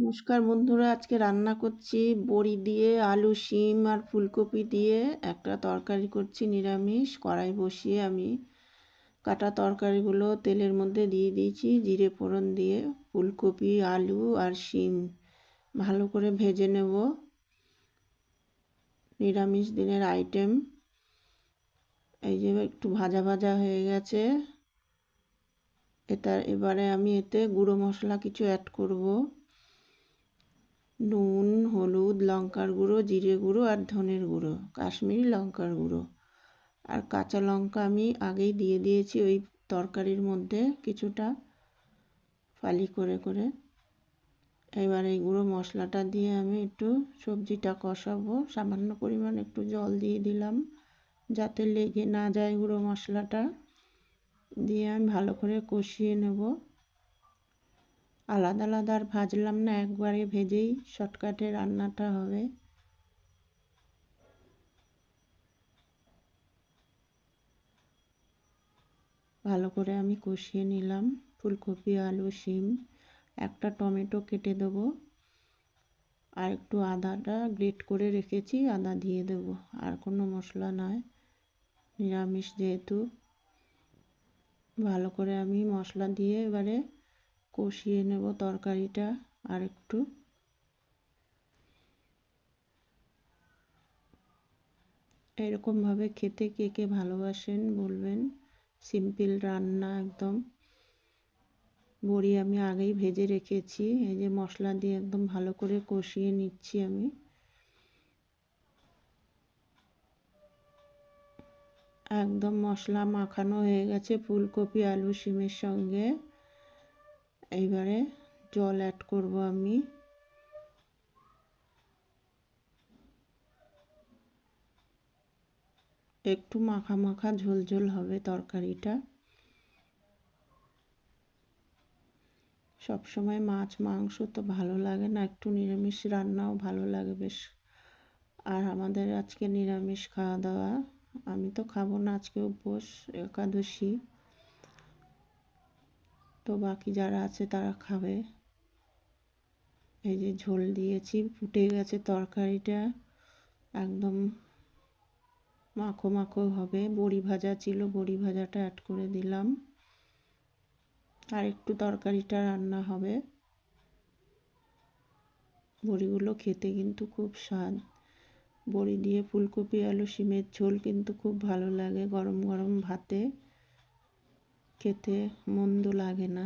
নমস্কার বন্ধুরা, আজকে রান্না করছি বড়ি দিয়ে, আলু, শিম আর ফুলকপি দিয়ে। একটা তরকারি করছি নিরামিষ, কড়াই বসিয়ে আমি কাটা তরকারিগুলো তেলের মধ্যে দিয়ে দিয়েছি, জিরে ফোড়ন দিয়ে, ফুলকপি, আলু আর শিম। ভালো করে ভেজে নেব। নিরামিষ দিনের আইটেম। এই যে একটু ভাজা ভাজা হয়ে গেছে। এটা এবারে আমি এতে গুঁড়ো মশলা কিছু অ্যাড করব। নুন, হলুদ, লঙ্কার গুঁড়ো, জিরে গুঁড়ো আর ধনের গুঁড়ো, কাশ্মীরি লঙ্কার গুঁড়ো। আর কাঁচা লঙ্কা আমি আগেই দিয়ে দিয়েছি ওই তরকারির মধ্যে কিছুটা ফালি করে করে। এবার এই গুঁড়ো মশলাটা দিয়ে আমি একটু সবজিটা কষাবো। সামান্য পরিমাণ একটু জল দিয়ে দিলাম যাতে লেগে না যায় গুঁড়ো মশলাটা। দিয়ে আমি ভালো করে কষিয়ে নেব। আলাদা আলাদা আর ভাজলাম না, একবারে ভেজেই শর্টকাটে রান্নাটা হবে। ভালো করে আমি কষিয়ে নিলাম, ফুলকপি, আলু, শিম, একটা টমেটো কেটে দেব। আর একটু আদাটা গ্রেট করে রেখেছি, আদা দিয়ে দেব, আর কোনো মশলা নয়, নিরামিষ যেহেতু। ভালো করে আমি মশলা দিয়ে এবারে কষিয়ে নেব তরকারিটা আর একটু এরকমভাবে খেতে কে কে ভালোবাসেন বলবেন। সিম্পল রান্না একদম। বড়ি আমি আগেই ভেজে রেখেছি, এই যে মশলা দিয়ে একদম ভালো করে কষিয়ে নিচ্ছি আমি। একদম মশলা মাখানো হয়ে গেছে ফুলকপি, আলু, শিমের সঙ্গে। এইবারে জল অ্যাড করব আমি। একটু মাখা মাখা ঝোল ঝোল হবে তরকারিটা। সব সময় মাছ মাংস তো ভালো লাগে না, একটু নিরামিষ রান্নাও ভালো লাগে বেশ। আর আমাদের আজকে নিরামিষ খাওয়া দাওয়া, আমি তো খাব না আজকে উপোস, একাদশী। তো বাকি যারা আছে তারা খাবে। এই যে ঝোল দিয়েছি, ফুটে গেছে তরকারিটা। একদম মাখো মাখো হবে। বড়ি ভাজা ছিল, বড়ি ভাজাটা অ্যাড করে দিলাম। আর একটু তরকারিটা রান্না হবে। বড়িগুলো খেতে কিন্তু খুব স্বাদ। বড়ি দিয়ে ফুলকপি, আলু, শিমের ঝোল কিন্তু খুব ভালো লাগে গরম গরম ভাতে। খেতে মন্দ লাগে না।